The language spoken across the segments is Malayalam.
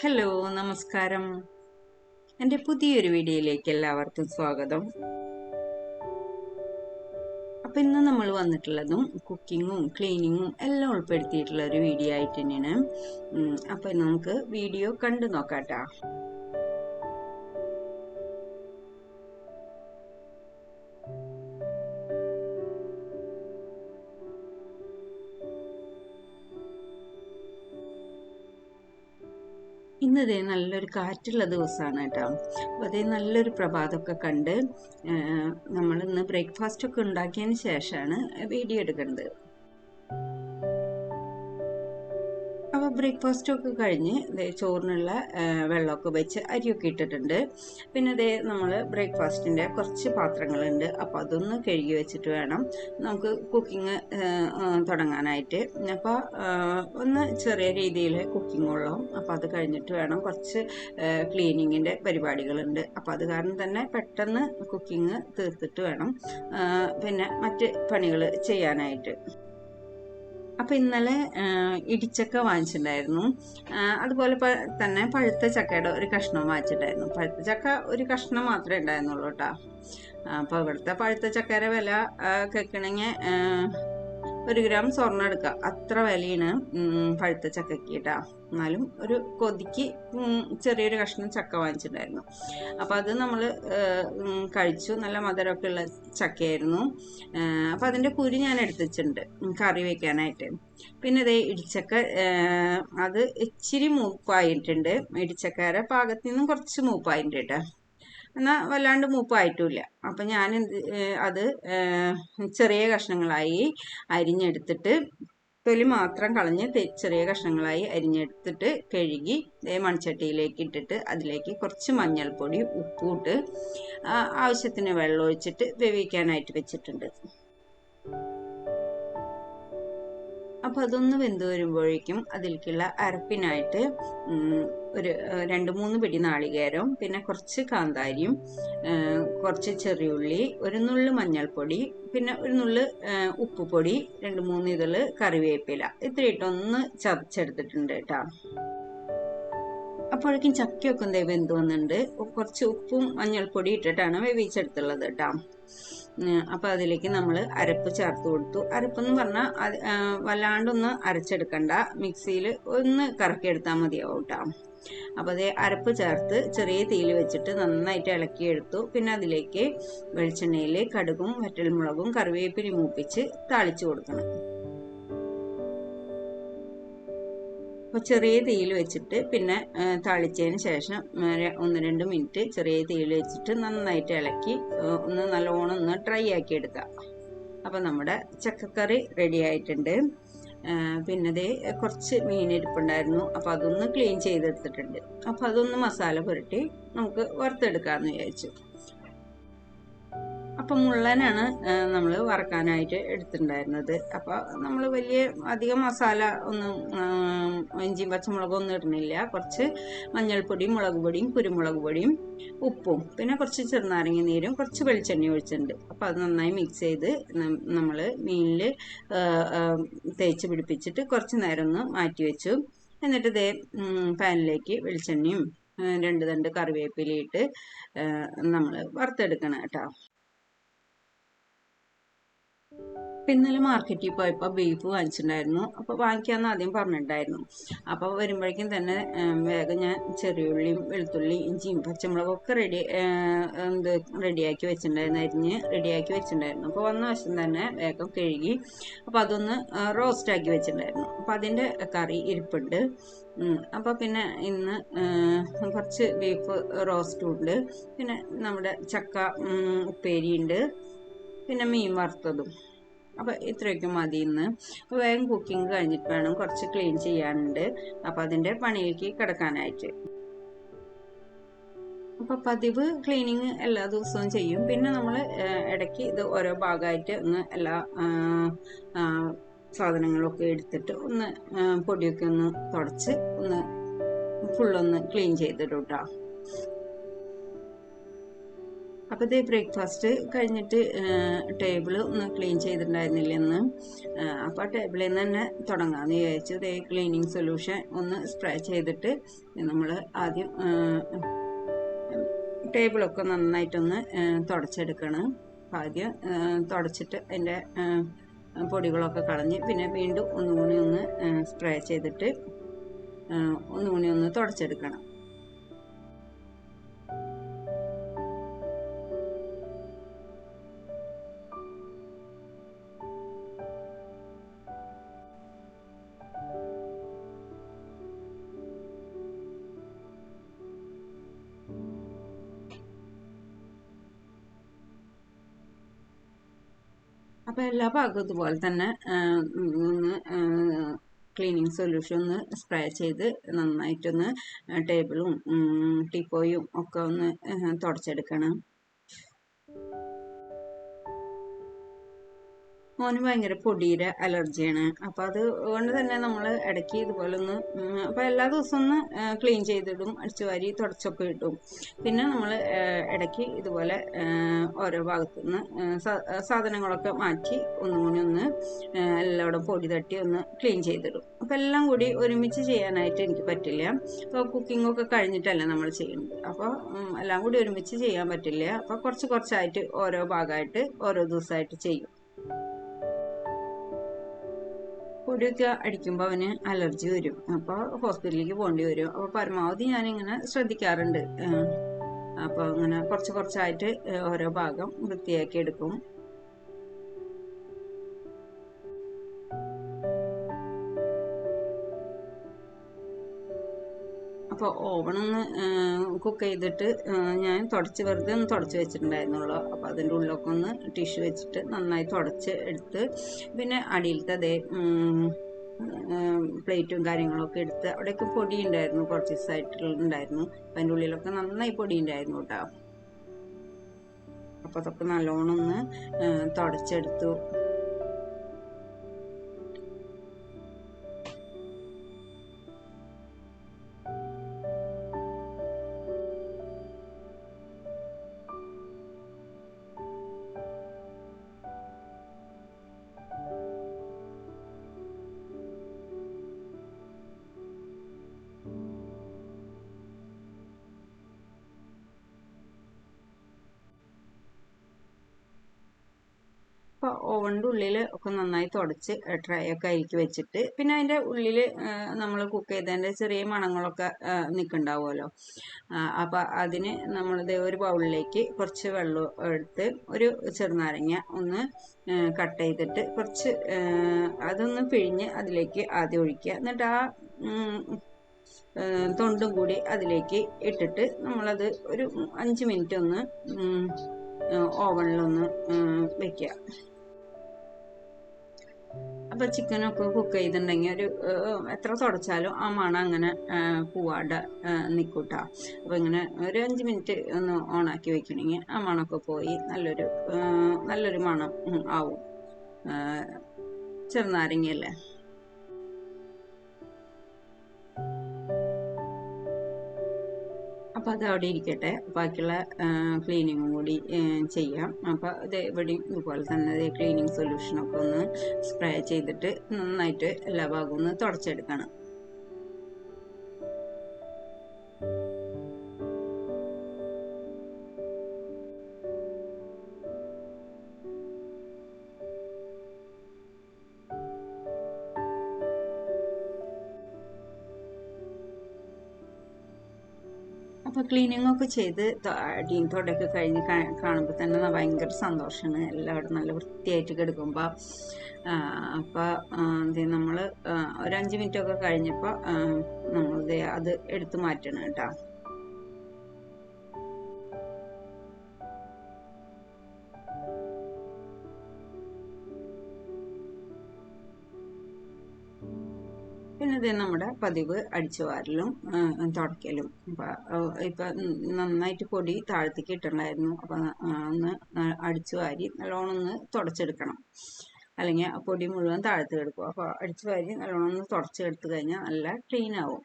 ഹലോ നമസ്കാരം. എന്റെ പുതിയൊരു വീഡിയോയിലേക്ക് എല്ലാവർക്കും സ്വാഗതം. അപ്പം ഇന്ന് നമ്മൾ വന്നിട്ടുള്ളതും കുക്കിങ്ങും ക്ലീനിങ്ങും എല്ലാം ഉൾപ്പെടുത്തിയിട്ടുള്ള ഒരു വീഡിയോ ആയിട്ട് തന്നെയാണ്. അപ്പം നമുക്ക് വീഡിയോ കണ്ടു നോക്കാട്ടാ ഇന്ന് ഇതേ നല്ലൊരു കാറ്റുള്ള ദിവസമാണ് കേട്ടോ. അപ്പോൾ അതേ നല്ലൊരു പ്രഭാതമൊക്കെ കണ്ട് നമ്മൾ ഇന്ന് ബ്രേക്ക്ഫാസ്റ്റ് ഒക്കെ ഉണ്ടാക്കിയതിന് ശേഷമാണ് വീഡിയോ എടുക്കുന്നത്. അപ്പോൾ ബ്രേക്ക്ഫാസ്റ്റ് ഒക്കെ കഴിഞ്ഞ് ചോറിനുള്ള വെള്ളമൊക്കെ വെച്ച് അരിയൊക്കെ ഇട്ടിട്ടുണ്ട്. പിന്നെ അതേ നമ്മൾ ബ്രേക്ക്ഫാസ്റ്റിന്റെ കുറച്ച് പാത്രങ്ങളുണ്ട്. അപ്പോൾ അതൊന്ന് കഴുകി വെച്ചിട്ട് വേണം നമുക്ക് കുക്കിംഗ് തുടങ്ങാനായിട്ട്. അപ്പോൾ ഒന്ന് ചെറിയ രീതിയിൽ കുക്കിംഗ് ഉള്ളൂ അപ്പോൾ അത് കഴിഞ്ഞിട്ട് വേണം കുറച്ച് ക്ലീനിങ്ങിന്റെ പരിപാടികളുണ്ട്. അപ്പോൾ അത് കാരണം തന്നെ പെട്ടെന്ന് കുക്കിംഗ് തീർത്തിട്ട് വേണം പിന്നെ മറ്റ് പണികൾ ചെയ്യാനായിട്ട്. അപ്പം ഇന്നലെ ഇടിച്ചക്ക വാങ്ങിച്ചിട്ടുണ്ടായിരുന്നു. അതുപോലെ തന്നെ പഴുത്ത ചക്കയുടെ ഒരു കഷ്ണം വാങ്ങിച്ചിട്ടുണ്ടായിരുന്നു. പഴുത്ത ചക്ക ഒരു കഷ്ണം മാത്രമേ ഉണ്ടായിരുന്നുള്ളൂ കേട്ടോ. അപ്പോൾ ഇവിടുത്തെ പഴുത്ത ചക്കയുടെ വില കേൾക്കണമെങ്കിൽ ഒരു ഗ്രാം സ്വർണം എടുക്കുക. അത്ര വിലയാണ് പഴുത്ത ചക്കയ്ക്ക് കേട്ടാ. എന്നാലും ഒരു കൊതിക്ക് ചെറിയൊരു കഷ്ണം ചക്ക വാങ്ങിച്ചിട്ടുണ്ടായിരുന്നു. അപ്പം അത് നമ്മൾ കഴിച്ചു. നല്ല മധുരമൊക്കെ ഉള്ള ചക്കയായിരുന്നു. അപ്പം അതിന്റെ കുരി ഞാൻ എടുത്തിട്ടുണ്ട് കറി വയ്ക്കാനായിട്ട് പിന്നെ ഇതേ ഇടിച്ചക്ക അത് ഇച്ചിരി മൂപ്പായിട്ടുണ്ട്. ഇടിച്ചക്കാരെ പാകത്തിൽ നിന്നും കുറച്ച് മൂപ്പായിട്ടുണ്ട് കേട്ടോ. എന്നാൽ വല്ലാണ്ട് മൂപ്പായിട്ടുമില്ല അപ്പം ഞാൻ അത് ചെറിയ കഷ്ണങ്ങളായി അരിഞ്ഞെടുത്തിട്ട് തൊലി മാത്രം കളഞ്ഞ് ചെറിയ കഷ്ണങ്ങളായി അരിഞ്ഞെടുത്തിട്ട് കഴുകി മൺചട്ടിയിലേക്ക് ഇട്ടിട്ട് അതിലേക്ക് കുറച്ച് മഞ്ഞൾപ്പൊടി ഉപ്പൂട്ട് ആവശ്യത്തിന് വെള്ളം ഒഴിച്ചിട്ട് വേവിക്കാനായിട്ട് വെച്ചിട്ടുണ്ട്. അപ്പോൾ അതൊന്ന് വെന്ത് വരുമ്പോഴേക്കും അതിലേക്കുള്ള അരപ്പിനായിട്ട് ഒരു രണ്ട് മൂന്ന് പിടി നാളികേരം പിന്നെ കുറച്ച് കാന്താരിയും കുറച്ച് ചെറിയുള്ളി ഒരു നുള്ളു മഞ്ഞൾപ്പൊടി പിന്നെ ഒരു നുള്ളു ഉപ്പുപൊടി രണ്ട് മൂന്ന് ഇതൾ കറിവേപ്പില. ഇത്രയിട്ടൊന്ന് ചതച്ചെടുത്തിട്ടുണ്ട് കേട്ടോ. അപ്പോഴേക്കും ചക്കയൊക്കെ എന്തേ വെന്ത് വന്നിട്ടുണ്ട്. കുറച്ച് ഉപ്പും മഞ്ഞൾപ്പൊടി ഇട്ടിട്ടാണ് വേവിച്ചെടുത്തുള്ളത് കേട്ടോ. അപ്പോൾ അതിലേക്ക് നമ്മൾ അരപ്പ് ചേർത്ത് കൊടുത്തു. അരപ്പെന്ന് പറഞ്ഞാൽ വല്ലാണ്ടൊന്ന് അരച്ചെടുക്കണ്ട. മിക്സിയിൽ ഒന്ന് കറക്കിയെടുത്താൽ മതിയാവും കേട്ടോ അപ്പോൾ അതേ അരപ്പ് ചേർത്ത് ചെറിയ തീയിൽ വെച്ചിട്ട് നന്നായിട്ട് ഇളക്കിയെടുത്തു. പിന്നെ അതിലേക്ക് വെളിച്ചെണ്ണയിൽ കടുകും വറ്റൽമുളകും കറിവേപ്പിലി മൂപ്പിച്ച് താളിച്ചു കൊടുക്കണം. അപ്പോൾ ചെറിയ തീയിൽ വെച്ചിട്ട് പിന്നെ തളിച്ചതിന് ശേഷം ഒന്ന് രണ്ട് മിനിറ്റ് ചെറിയ തീയിൽ വെച്ചിട്ട് നന്നായിട്ട് ഇളക്കി ഒന്ന് നല്ലോണം ഒന്ന് ഡ്രൈ ആക്കി എടുക്കുക. അപ്പോൾ നമ്മുടെ ചക്കക്കറി റെഡി ആയിട്ടുണ്ട്. പിന്നെ ദേ കുറച്ച് മീൻ ഇരിപ്പുണ്ടായിരുന്നു. അപ്പോൾ അതൊന്ന് ക്ലീൻ ചെയ്തെടുത്തിട്ടുണ്ട്. അപ്പോൾ അതൊന്ന് മസാല പുരട്ടി നമുക്ക് വറുത്തെടുക്കാമെന്ന് വിചാരിച്ചു. അപ്പം മുള്ളനാണ് നമ്മൾ വറക്കാനായിട്ട് എടുത്തിട്ടുണ്ടായിരുന്നത്. അപ്പോൾ നമ്മൾ വലിയ അധികം മസാല ഒന്നും ഇഞ്ചിയും പച്ചമുളകും ഒന്നും ഇടുന്നില്ല. കുറച്ച് മഞ്ഞൾപ്പൊടിയും മുളക് പൊടിയും കുരുമുളക് പൊടിയും ഉപ്പും പിന്നെ കുറച്ച് ചെറുനാരങ്ങ നീരും കുറച്ച് വെളിച്ചെണ്ണ ഒഴിച്ചിട്ടുണ്ട്. അപ്പോൾ അത് നന്നായി മിക്സ് ചെയ്ത് നമ്മൾ മീനിൽ തേച്ച് പിടിപ്പിച്ചിട്ട് കുറച്ച് നേരം ഒന്ന് മാറ്റി വെച്ചു. എന്നിട്ട് ഇതേ പാനിലേക്ക് വെളിച്ചെണ്ണയും രണ്ട് തണ്ട് കറിവേപ്പിലയിട്ട് നമ്മൾ വറുത്തെടുക്കണം കേട്ടോ. ഇന്നലെ മാർക്കറ്റിൽ പോയപ്പോൾ ബീഫ് വാങ്ങിച്ചിട്ടുണ്ടായിരുന്നു. അപ്പോൾ വാങ്ങിക്കാമെന്ന് ആദ്യം പറഞ്ഞിട്ടുണ്ടായിരുന്നു. അപ്പോൾ വരുമ്പോഴേക്കും തന്നെ വേഗം ഞാൻ ചെറിയുള്ളിയും വെളുത്തുള്ളിയും ഇഞ്ചിയും പച്ചമുളകൊക്കെ റെഡി എന്ത് റെഡിയാക്കി വെച്ചിട്ടുണ്ടായിരുന്നു അരിഞ്ഞ് റെഡിയാക്കി വെച്ചിട്ടുണ്ടായിരുന്നു. അപ്പോൾ വന്ന വശം തന്നെ വേഗം കഴുകി അപ്പോൾ അതൊന്ന് റോസ്റ്റാക്കി വെച്ചിട്ടുണ്ടായിരുന്നു. അപ്പോൾ അതിന്റെ കറി ഇരിപ്പുണ്ട്. അപ്പോൾ പിന്നെ ഇന്ന് കുറച്ച് ബീഫ് റോസ്റ്റും ഉണ്ട്. പിന്നെ നമ്മുടെ ചക്ക ഉപ്പേരിയുണ്ട്. പിന്നെ മീൻ വറുത്തതും. അപ്പോൾ ഇത്രയൊക്കെ മതി ഇന്ന്. വേഗം കുക്കിംഗ് കഴിഞ്ഞിട്ട് വേണം കുറച്ച് ക്ലീൻ ചെയ്യാനുണ്ട്. അപ്പോൾ അതിന്റെ പണിയിലേക്ക് കിടക്കാനായിട്ട്. അപ്പോൾ പതിവ് ക്ലീനിങ് എല്ലാ ദിവസവും ചെയ്യും. പിന്നെ നമ്മൾ ഇടയ്ക്ക് ഇത് ഓരോ ഭാഗമായിട്ട് ഒന്ന് എല്ലാ സാധനങ്ങളൊക്കെ എടുത്തിട്ട് ഒന്ന് പൊടിയൊക്കെ ഒന്ന് തുടച്ച് ഒന്ന് ഫുള്ളൊന്ന് ക്ലീൻ ചെയ്തിടും കേട്ടോ അപ്പോൾ ഇത് ബ്രേക്ക്ഫാസ്റ്റ് കഴിഞ്ഞിട്ട് ടേബിൾ ഒന്ന് ക്ലീൻ ചെയ്തിട്ടുണ്ടായിരുന്നില്ല ഇന്ന്. അപ്പോൾ ആ ടേബിളിൽ നിന്ന് തന്നെ തുടങ്ങാമെന്ന് വിചാരിച്ചു. ഇതേ ക്ലീനിങ് സൊല്യൂഷൻ ഒന്ന് സ്പ്രേ ചെയ്തിട്ട് നമ്മൾ ആദ്യം ടേബിളൊക്കെ നന്നായിട്ടൊന്ന് തുടച്ചെടുക്കണം. ആദ്യം തുടച്ചിട്ട് അതിന്റെ പൊടികളൊക്കെ കളഞ്ഞ് പിന്നെ വീണ്ടും ഒന്നുകൂടി ഒന്ന് സ്പ്രേ ചെയ്തിട്ട് ഒന്നുകൂടി ഒന്ന് തുടച്ചെടുക്കണം. അപ്പോൾ എല്ലാ ഭാഗവും ഇതുപോലെ തന്നെ ക്ലീനിങ് സൊല്യൂഷൻ ഒന്ന് സ്പ്രേ ചെയ്ത് നന്നായിട്ടൊന്ന് ടേബിളും ടിപ്പോയും ഒക്കെ ഒന്ന് തുടച്ചെടുക്കണം. മോന് ഭയങ്കര പൊടിയുടെ അലർജിയാണ്. അത് കൊണ്ട് തന്നെ നമ്മൾ ഇടയ്ക്ക് ഇതുപോലെ ഒന്ന് അപ്പോൾ എല്ലാ ദിവസവും ഒന്ന് ക്ലീൻ ചെയ്തിടും അടിച്ചു വാരി തുടച്ചൊക്കെ ഇട്ടും പിന്നെ നമ്മൾ ഇടയ്ക്ക് ഇതുപോലെ ഓരോ ഭാഗത്തുനിന്ന് സാധനങ്ങളൊക്കെ മാറ്റി ഒന്നുകൂടി ഒന്ന് എല്ലായിടും പൊടി തട്ടി ഒന്ന് ക്ലീൻ ചെയ്തിടും. അപ്പോൾ എല്ലാം കൂടി ഒരുമിച്ച് ചെയ്യാനായിട്ട് എനിക്ക് പറ്റില്ല. അപ്പോൾ കുക്കിംഗ് ഒക്കെ കഴിഞ്ഞിട്ടല്ല നമ്മൾ ചെയ്യുന്നത്. അപ്പോൾ എല്ലാം കൂടി ഒരുമിച്ച് ചെയ്യാൻ പറ്റില്ല. അപ്പോൾ കുറച്ച് കുറച്ചായിട്ട് ഓരോ ഭാഗമായിട്ട് ഓരോ ദിവസമായിട്ട് ചെയ്യും. പൊടിയൊക്കെ അടിക്കുമ്പോൾ അവന് അലർജി വരും. അപ്പോൾ ഹോസ്പിറ്റലിലേക്ക് പോകേണ്ടി വരും. അപ്പോൾ പരമാവധി ഞാൻ ഇങ്ങനെ ശ്രദ്ധിക്കാറുണ്ട് അപ്പോൾ അങ്ങനെ കുറച്ച് കുറച്ചായിട്ട് ഓരോ ഭാഗം വൃത്തിയാക്കി എടുക്കും. അപ്പോൾ ഓവണൊന്ന് കുക്ക് ചെയ്തിട്ട് ഞാൻ തുടച്ച് വെറുതെ ഒന്ന് തുടച്ച് വെച്ചിട്ടുണ്ടായിരുന്നുള്ളൂ. അപ്പോൾ അതിന്റെ ഉള്ളിലൊക്കെ ഒന്ന് ടിഷ്യൂ വെച്ചിട്ട് നന്നായി തുടച്ച് എടുത്ത് പിന്നെ അടിയിലത്തെ അതേ പ്ലേറ്റും കാര്യങ്ങളൊക്കെ എടുത്ത് അവിടെയൊക്കെ പൊടി ഉണ്ടായിരുന്നു കുറച്ച് ദിവസമായിട്ടുണ്ടായിരുന്നു അപ്പം അതിന്റെ ഉള്ളിലൊക്കെ നന്നായി പൊടി ഉണ്ടായിരുന്നു കേട്ടോ അപ്പോൾ അതൊക്കെ നല്ലോണം ഒന്ന് തുടച്ചെടുത്തു. അപ്പോൾ ഓവണിന്റെ ഉള്ളിൽ ഒക്കെ നന്നായി തുടച്ച് ട്രൈ ഒക്കെ അരിക്കി വെച്ചിട്ട് പിന്നെ അതിന്റെ ഉള്ളിൽ നമ്മൾ കുക്ക് ചെയ്തതിന്റെ ചെറിയ മണങ്ങളൊക്കെ നിൽക്കുന്നുണ്ടാവുമല്ലോ അപ്പോൾ അതിന് നമ്മളിത് ഒരു ബൗളിലേക്ക് കുറച്ച് വെള്ളം എടുത്ത് ഒരു ചെറുനാരങ്ങ ഒന്ന് കട്ട് ചെയ്തിട്ട് കുറച്ച് അതൊന്ന് പിഴിഞ്ഞ് അതിലേക്ക് ആദ്യം ഒഴിക്കുക. എന്നിട്ട് ആ തൊണ്ടും കൂടി അതിലേക്ക് ഇട്ടിട്ട് നമ്മളത് ഒരു അഞ്ച് മിനിറ്റ് ഒന്ന് ഓവണിലൊന്ന് വെക്കുക. അപ്പൊ ചിക്കനൊക്കെ കുക്ക് ചെയ്തിട്ടുണ്ടെങ്കിൽ ഒരു എത്ര തുടച്ചാലും ആ മണം അങ്ങനെ പോവാണ്ട് നിൽക്കൂട്ട അപ്പൊ ഇങ്ങനെ ഒരു അഞ്ച് മിനിറ്റ് ഒന്ന് ഓണാക്കി വെക്കണമെങ്കിൽ ആ മണമൊക്കെ പോയി നല്ലൊരു നല്ലൊരു മണം ആവും. ചെറുനാരങ്ങയല്ലേ? അപ്പോൾ അത് അവിടെ ഇരിക്കട്ടെ. ബാക്കിയുള്ള ക്ലീനിങ്ങും കൂടി ചെയ്യാം. അപ്പോൾ ഇത് ഇവിടെയും ഇതുപോലെ തന്നെ ക്ലീനിങ് സൊല്യൂഷനൊക്കെ ഒന്ന് സ്പ്രേ ചെയ്തിട്ട് നന്നായിട്ട് എല്ലാ ഭാഗവും ഒന്ന് തുടച്ചെടുക്കണം. അപ്പോൾ ക്ലീനിങ് ഒക്കെ ചെയ്ത് അടിയും തൊടൊക്കെ കഴിഞ്ഞ് കാണുമ്പോൾ തന്നെ ഭയങ്കര സന്തോഷമാണ് എല്ലാവരും നല്ല വൃത്തിയായിട്ട് കിടക്കുമ്പോൾ അപ്പോൾ നമ്മൾ ഒരു അഞ്ച് മിനിറ്റ് ഒക്കെ കഴിഞ്ഞപ്പോൾ നമ്മൾ അത് എടുത്തു മാറ്റണം കേട്ടോ. പിന്നെ ഇത് നമ്മുടെ പതിവ് അടിച്ചു വാരലും തുടയ്ക്കലും. ഇപ്പം നന്നായിട്ട് പൊടി താഴത്തേക്ക് ഇട്ടിട്ടുണ്ടായിരുന്നു. അപ്പം ഒന്ന് അടിച്ചു വാരി നല്ലോണം ഒന്ന് തുടച്ചെടുക്കണം. അല്ലെങ്കിൽ പൊടി മുഴുവൻ താഴത്ത് കിടക്കും. അപ്പോൾ അടിച്ചു വാരി നല്ലോണം ഒന്ന് തുടച്ചെടുത്ത് കഴിഞ്ഞാൽ നല്ല ക്ലീൻ ആവും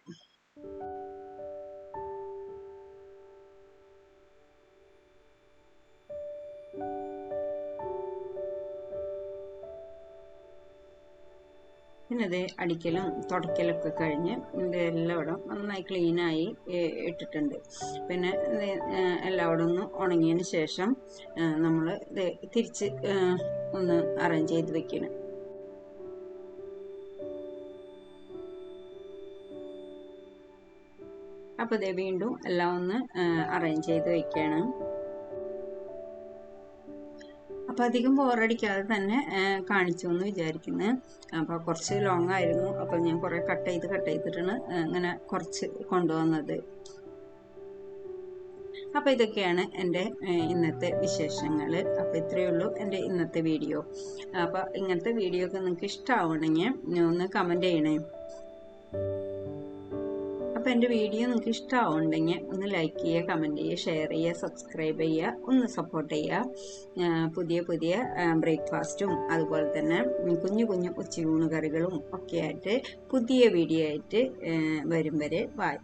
പിന്നെ ഇത് അടിക്കലും തുടയ്ക്കലൊക്കെ കഴിഞ്ഞ് എല്ലായിടും നന്നായി ക്ലീനായി ഇട്ടിട്ടുണ്ട്. പിന്നെ ഇത് എല്ലായിടും ഒന്ന് ഉണങ്ങിയതിന് ശേഷം നമ്മൾ ഇത് തിരിച്ച് ഒന്ന് അറേഞ്ച് ചെയ്ത് വെക്കണം. അപ്പോൾ ഇതേ വീണ്ടും എല്ലാം ഒന്ന് അറേഞ്ച് ചെയ്ത് വെക്കണം. അപ്പോൾ അധികം ബോറടിക്കാതെ തന്നെ കാണിച്ചു എന്ന് വിചാരിക്കുന്നു. അപ്പോൾ കുറച്ച് ലോങ് ആയിരുന്നു. അപ്പോൾ ഞാൻ കുറേ കട്ട് ചെയ്ത് കട്ട് ചെയ്തിട്ടാണ് ഇങ്ങനെ കുറച്ച് കൊണ്ടുവന്നത്. അപ്പോൾ ഇതൊക്കെയാണ് എന്റെ ഇന്നത്തെ വിശേഷങ്ങൾ അപ്പോൾ ഇത്രയേ ഉള്ളൂ എന്റെ ഇന്നത്തെ വീഡിയോ. അപ്പോൾ ഇങ്ങനത്തെ വീഡിയോ ഒക്കെ നിങ്ങൾക്ക് ഇഷ്ടമാവണമെങ്കിൽ ഒന്ന് കമന്റ് ചെയ്യണേ. അപ്പോൾ എന്റെ വീഡിയോ നിങ്ങൾക്ക് ഇഷ്ടമാവുണ്ടെങ്കിൽ ഒന്ന് ലൈക്ക് ചെയ്യുക കമന്റ് ചെയ്യുക ഷെയർ ചെയ്യുക സബ്സ്ക്രൈബ് ചെയ്യുക ഒന്ന് സപ്പോർട്ട് ചെയ്യുക. പുതിയ പുതിയ ബ്രേക്ക്ഫാസ്റ്റും അതുപോലെ തന്നെ കുഞ്ഞു കുഞ്ഞു ഉച്ചയൂണ് കറികളും ഒക്കെ ആയിട്ട് പുതിയ വീഡിയോ ആയിട്ട് വരും വരെ. ബായ്